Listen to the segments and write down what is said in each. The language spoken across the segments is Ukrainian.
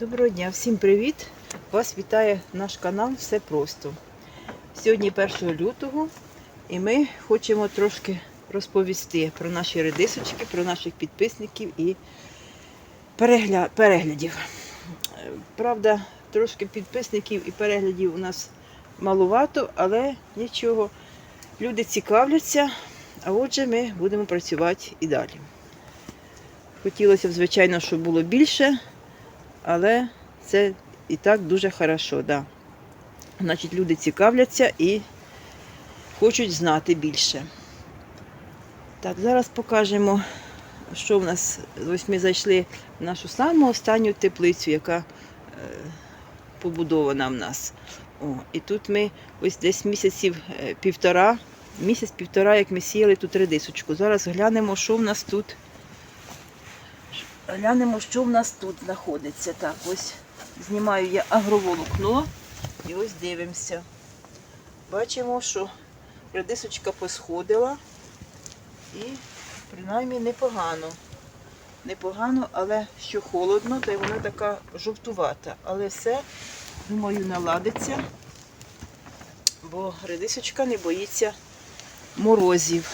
Доброго дня, всім привіт! Вас вітає наш канал Все просто. Сьогодні 1 лютого і ми хочемо трошки розповісти про наші редисочки, про наших підписників і перегля... переглядів. Правда, трошки підписників і переглядів у нас малувато, але нічого. Люди цікавляться, а отже, ми будемо працювати і далі. Хотілося б, звичайно, щоб було більше, але це і так дуже хорошо, да. Значить, люди цікавляться і хочуть знати більше. Так, зараз покажемо, що в нас. Ось ми зайшли в нашу саму останню теплицю, яка е, побудована в нас. О, і тут ми ось десь місяців е, півтора, місяць-півтора, як ми сіяли тут редисочку. Зараз глянемо, що в нас тут. Глянемо, що в нас тут знаходиться. Так, ось знімаю я агроволокно і ось дивимося. Бачимо, що редисочка посходила і принаймні непогано. Непогано, але що холодно, то й вона така жовтувата. Але все, думаю, наладиться, бо редисочка не боїться морозів.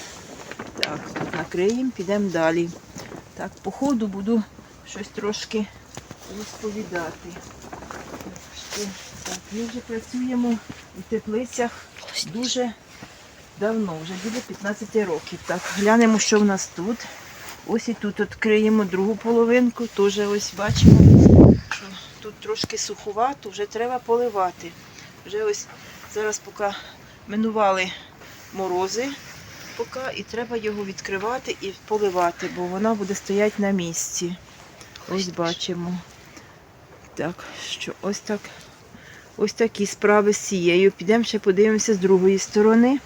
Так, накриємо, підемо далі. Так, по ходу буду щось трошки розповідати. Так, ми вже працюємо у теплицях дуже давно, вже біля 15 років. Так, глянемо, що в нас тут. Ось і тут відкриємо другу половинку, теж ось бачимо, що тут трошки суховато, вже треба поливати. Вже ось зараз поки минували морози, поки і треба його відкривати і поливати, бо вона буде стояти на місці. Ось бачимо. Так, що ось так. Ось такі справи з цією. Підемо ще подивимося з другої сторони.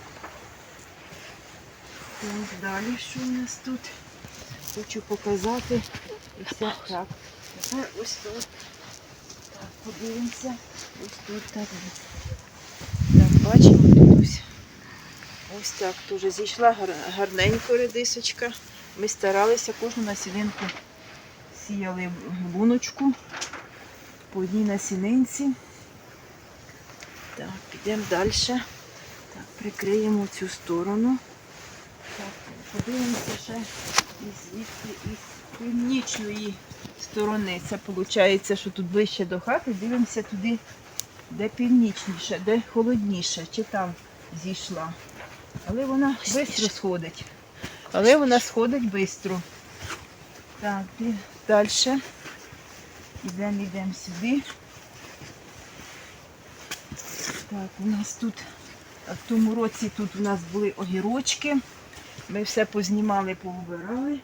Ось далі, що у нас тут. Хочу показати. Все так. Тепер ось тут. Так, подивимося. Ось тут так. Так, бачимо ось. Так теж зійшла гарненько редисочка. Ми старалися кожну насінинку сіяли луночку по одній насінинці. Так, підемо далі. Так, прикриємо цю сторону. Так, подивимося ще із звідси із північної сторони. Це виходить, що тут ближче до хати. Дивимося туди, де північніше, де холодніше, чи там зійшла. Але вона швидко сходить. Але вона сходить швидко. Так, і далі. Йдемо, йдемо сюди. Так, у нас тут в тому році тут у нас були огірочки. Ми все познімали, повибирали.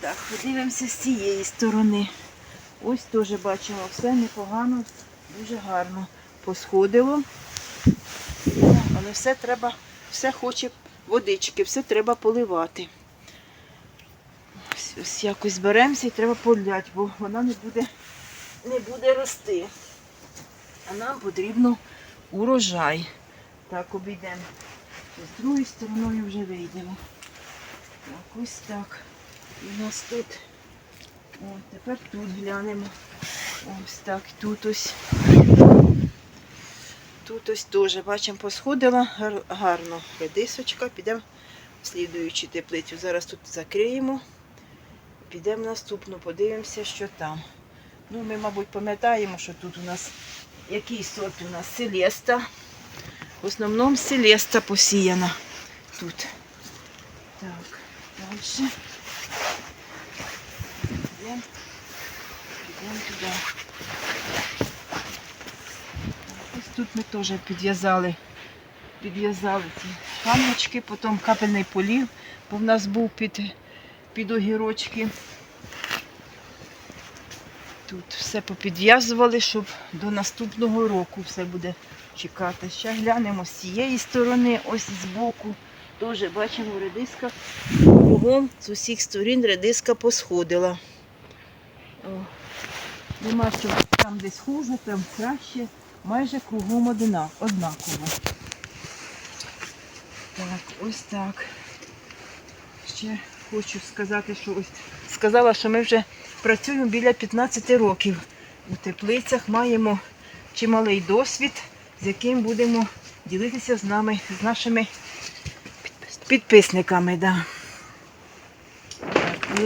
Так, подивимося з цієї сторони. Ось теж бачимо, все непогано, дуже гарно посходило. Але все треба, все хоче водички, все треба поливати. Ось, ось якось зберемося і треба поляти, бо вона не буде, не буде рости. А нам потрібно урожай. Так, обійдемо. З другої стороною вже вийдемо. Так, ось так. У нас тут. О, тепер тут глянемо. Ось так, тут ось. Тут ось теж, бачимо, посходила гарно редисочка. Підемо в слідуючу теплицю. Зараз тут закриємо. Підемо наступну, подивимося, що там. Ну, ми, мабуть, пам'ятаємо, що тут у нас який сорт у нас селеста. В основному селеста посіяна тут. Так, далі. Підемо туди. Ось тут ми теж підв'язали. Підв'язали ці камочки, потім капельний полів, бо в нас був під, під огірочки. Тут все попідв'язували, щоб до наступного року все буде чекати. Ще глянемо з цієї сторони, ось з боку. Теж бачимо редиска. Кругом з усіх сторін редиска посходила. О, нема що там десь хуже, там краще. Майже кругом однаково. Так, ось так. Ще хочу сказати, що ось сказала, що ми вже працюємо біля 15 років у теплицях, маємо чималий досвід, з яким будемо ділитися з нами, з нашими підписниками. Да. Так, і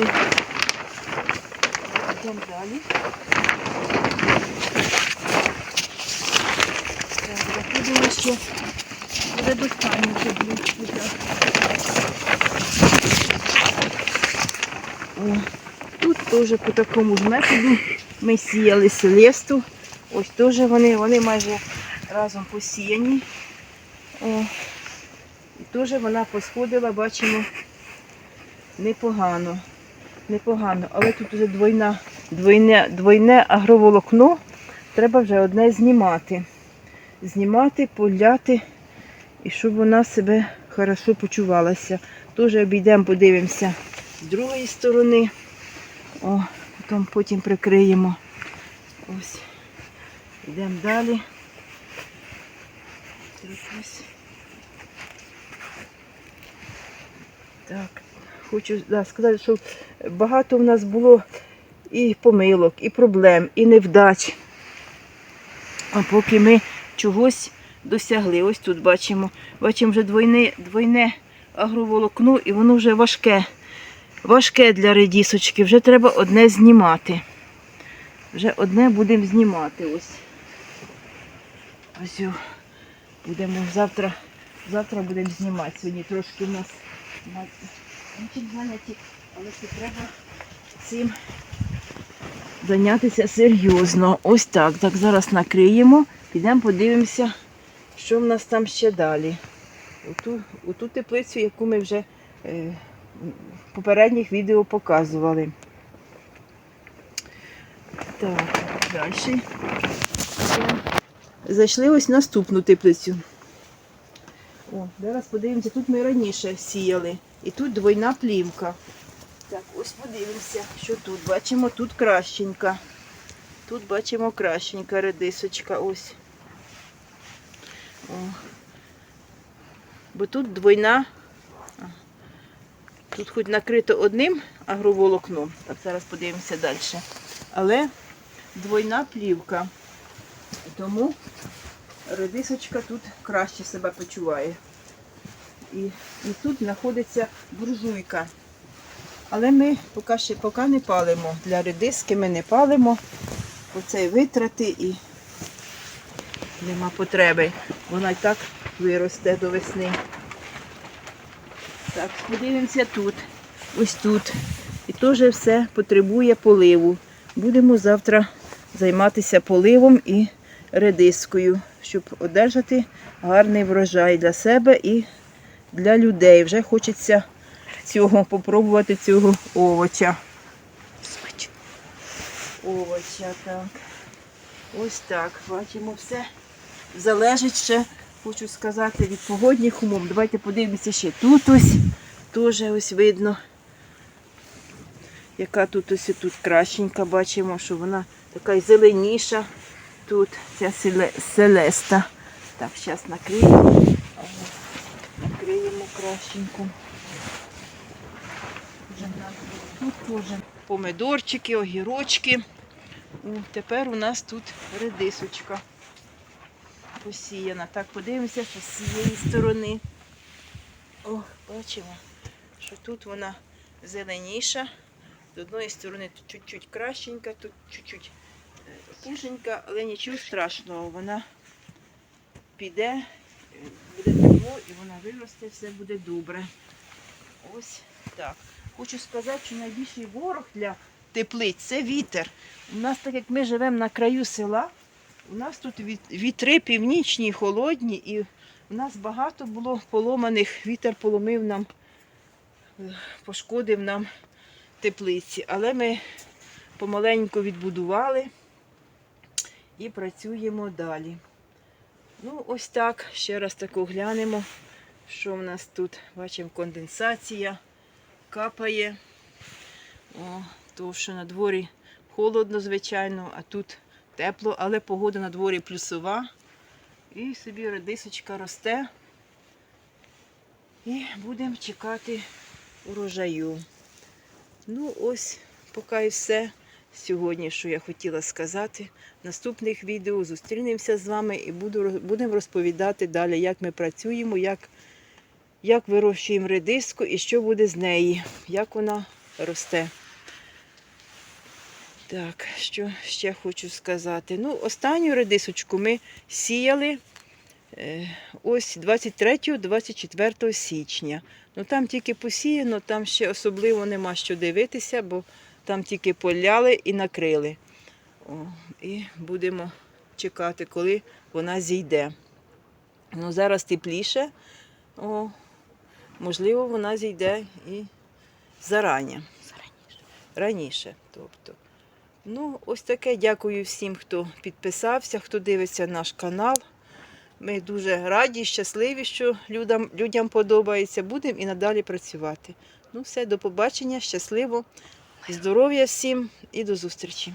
йдемо далі. Ще буде достатньо тоді. Тут теж по такому ж методу ми сіяли селесту. Ось теж вони, вони майже разом посіяні. О, і теж вона посходила, бачимо, непогано. Непогано. Але тут вже двойна, двойне, двойне агроволокно. Треба вже одне знімати. Знімати, поляти, і щоб вона себе хорошо почувалася. Теж обійдемо, подивимося з другої сторони. О, потім, потім прикриємо. Ось. Йдемо далі. Так, ось. Так, хочу да, сказати, що багато в нас було і помилок, і проблем, і невдач. А поки ми чогось досягли. Ось тут бачимо. Бачимо вже двойне, двойне агроволокно, і воно вже важке. Важке для редісочки. Вже треба одне знімати. Вже одне будемо знімати. Ось. Ось. Будемо завтра. Завтра будемо знімати. Сьогодні трошки в нас заняті, але це треба цим зайнятися серйозно. Ось так. Так, зараз накриємо. Підемо подивимося, що в нас там ще далі. Оту, оту теплицю, яку ми вже е, в попередніх відео показували. Так, далі. Зайшли ось наступну теплицю. О, зараз подивимося, тут ми раніше сіяли. І тут двойна плівка. Так, ось подивимося, що тут. Бачимо, тут кращенька. Тут бачимо кращенька редисочка. Ось. О. Бо тут двойна. Тут хоч накрито одним агроволокном. Так, зараз подивимося далі. Але двойна плівка. Тому редисочка тут краще себе почуває. І, і тут знаходиться буржуйка. Але ми поки, ще, поки не палимо. Для редиски ми не палимо. Оцей витрати і нема потреби. Вона і так виросте до весни. Так, подивимося тут. Ось тут. І теж все потребує поливу. Будемо завтра займатися поливом і редискою, щоб одержати гарний врожай для себе і для людей. Вже хочеться цього попробувати цього овоча. Овоча, так. Ось так. Бачимо все. Залежить ще, хочу сказати, від погодних умов. Давайте подивимося ще тут ось. Теж ось видно. Яка тут ось тут кращенька, бачимо, що вона така й зеленіша. Тут ця селеста. Так, зараз накриємо. Накриємо нас Тут теж помидорчики, огірочки. О, тепер у нас тут редисочка посіяна. Так, подивимося, що з цієї сторони. О, бачимо, що тут вона зеленіша. З одної сторони тут чуть-чуть кращенька, тут чуть-чуть е, пушенька, але нічого страшного. Вона піде, е, буде тепло і вона виросте, все буде добре. Ось так. Хочу сказати, що найбільший ворог для теплиць це вітер. У нас, так як ми живемо на краю села, у нас тут вітри північні, холодні, і у нас багато було поломаних. Вітер поломив нам, е, пошкодив нам теплиці. Але ми помаленьку відбудували і працюємо далі. Ну, ось так. Ще раз таку глянемо, що в нас тут. Бачимо, конденсація капає. О, то, що на дворі холодно, звичайно, а тут тепло, але погода на дворі плюсова. І собі редисочка росте. І будемо чекати урожаю. Ну, ось, поки і все. Сьогодні, що я хотіла сказати. В наступних відео зустрінемося з вами і буду, будемо розповідати далі, як ми працюємо, як, як вирощуємо редиску і що буде з неї, як вона росте. Так, що ще хочу сказати. Ну, останню редисочку ми сіяли е, ось 23-24 січня. Ну там тільки посіяно, там ще особливо нема що дивитися, бо там тільки поляли і накрили. О, і будемо чекати, коли вона зійде. Ну, зараз тепліше. О, можливо, вона зійде і зарані. Раніше. Тобто. Ну, ось таке. Дякую всім, хто підписався, хто дивиться наш канал. Ми дуже раді, щасливі, що людям, людям подобається. Будемо і надалі працювати. Ну, все, до побачення, щасливо, здоров'я всім і до зустрічі.